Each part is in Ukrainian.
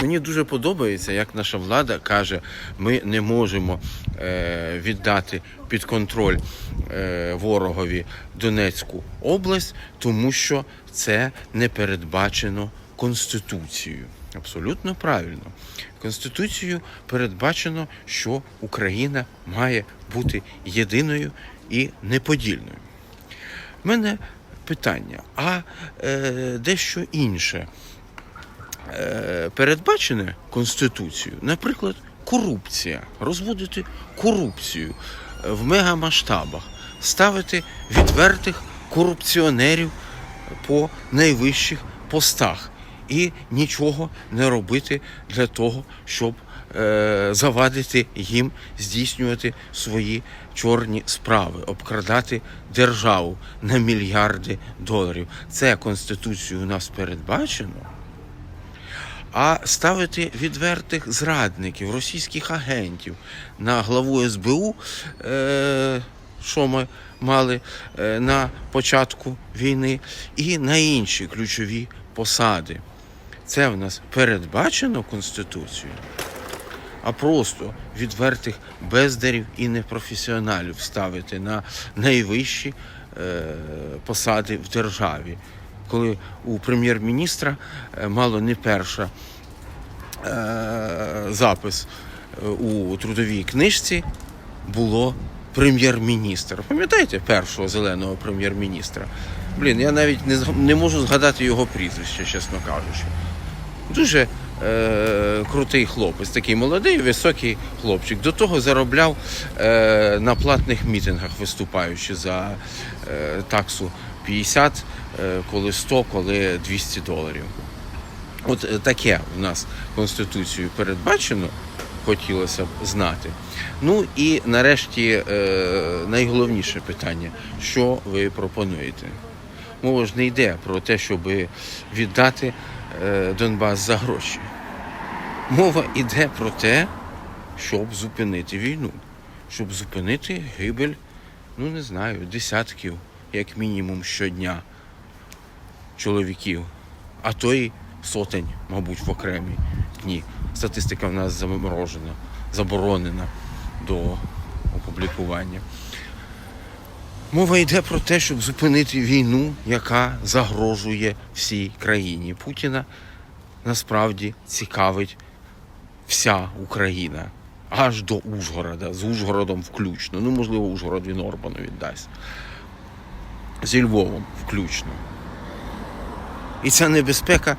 Мені дуже подобається, як наша влада каже, ми не можемо е, віддати під контроль е, ворогові Донецьку область, тому що це не передбачено Конституцією. Абсолютно правильно. Конституцією передбачено, що Україна має бути єдиною і неподільною. У мене питання, а е, дещо інше передбачене Конституцією, наприклад, корупція, розводити корупцію е, в мегамасштабах, ставити відвертих корупціонерів по найвищих постах і нічого не робити для того, щоб е, завадити їм здійснювати свої чорні справи, обкрадати державу на мільярди доларів. Це Конституцією у нас передбачено. А ставити відвертих зрадників, російських агентів на главу СБУ, е, що ми мали е, на початку війни, і на інші ключові посади. Це в нас передбачено Конституцією, а просто відвертих бездарів і непрофесіоналів ставити на найвищі е, посади в державі. Коли у прем'єр-міністра е, мало не перша е, запис е, у трудовій книжці було прем'єр-міністр. Пам'ятаєте першого зеленого прем'єр-міністра? Блін, я навіть не, не можу згадати його прізвище, чесно кажучи. Дуже е, крутий хлопець, такий молодий, високий хлопчик. До того заробляв е, на платних мітингах, виступаючи за е, таксу 50, е, коли 100, коли 200 доларів. От е, таке в нас Конституцією передбачено, хотілося б знати. Ну і нарешті е, найголовніше питання: що ви пропонуєте? Мова ж не йде про те, щоб віддати Донбас за гроші. Мова йде про те, щоб зупинити війну, щоб зупинити гибель, ну не знаю, десятків, як мінімум, щодня чоловіків, а то й сотень, мабуть, в окремі дні. Статистика в нас заморожена, заборонена до опублікування. Мова йде про те, щоб зупинити війну, яка загрожує всій країні. Путіна насправді цікавить вся Україна. Аж до Ужгорода, з Ужгородом включно. Ну, можливо, Ужгород він Орбану віддасть. Зі Львовом включно. І ця небезпека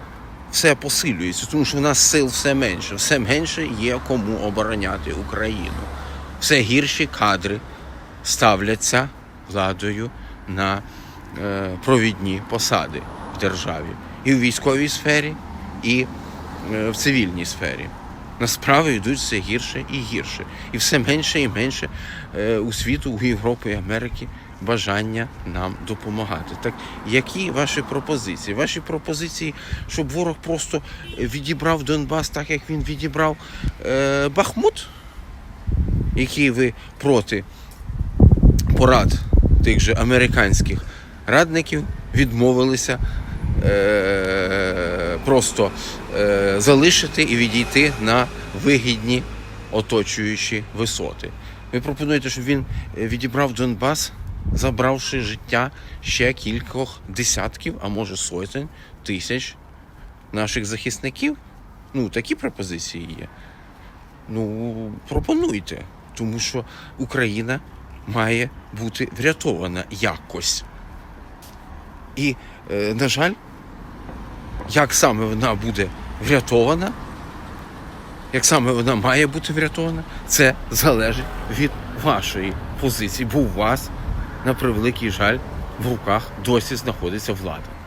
все посилюється, тому що в нас сил все менше. Все менше є кому обороняти Україну. Все гірші кадри ставляться владою на е, провідні посади в державі. І в військовій сфері, і е, в цивільній сфері. На йдуть все гірше і гірше. І все менше і менше е, у світу, у Європи і Америки бажання нам допомагати. Так які ваші пропозиції? Ваші пропозиції, щоб ворог просто відібрав Донбас так, як він відібрав е, Бахмут, який ви проти порад тих же американських радників відмовилися е, просто е, залишити і відійти на вигідні оточуючі висоти. Ви пропонуєте, щоб він відібрав Донбас, забравши життя ще кількох десятків, а може сотень тисяч наших захисників? Ну, такі пропозиції є. Ну, пропонуйте, тому що Україна має бути врятована якось. І, е, на жаль, як саме вона буде врятована, як саме вона має бути врятована, це залежить від вашої позиції, бо у вас, на превеликий жаль, в руках досі знаходиться влада.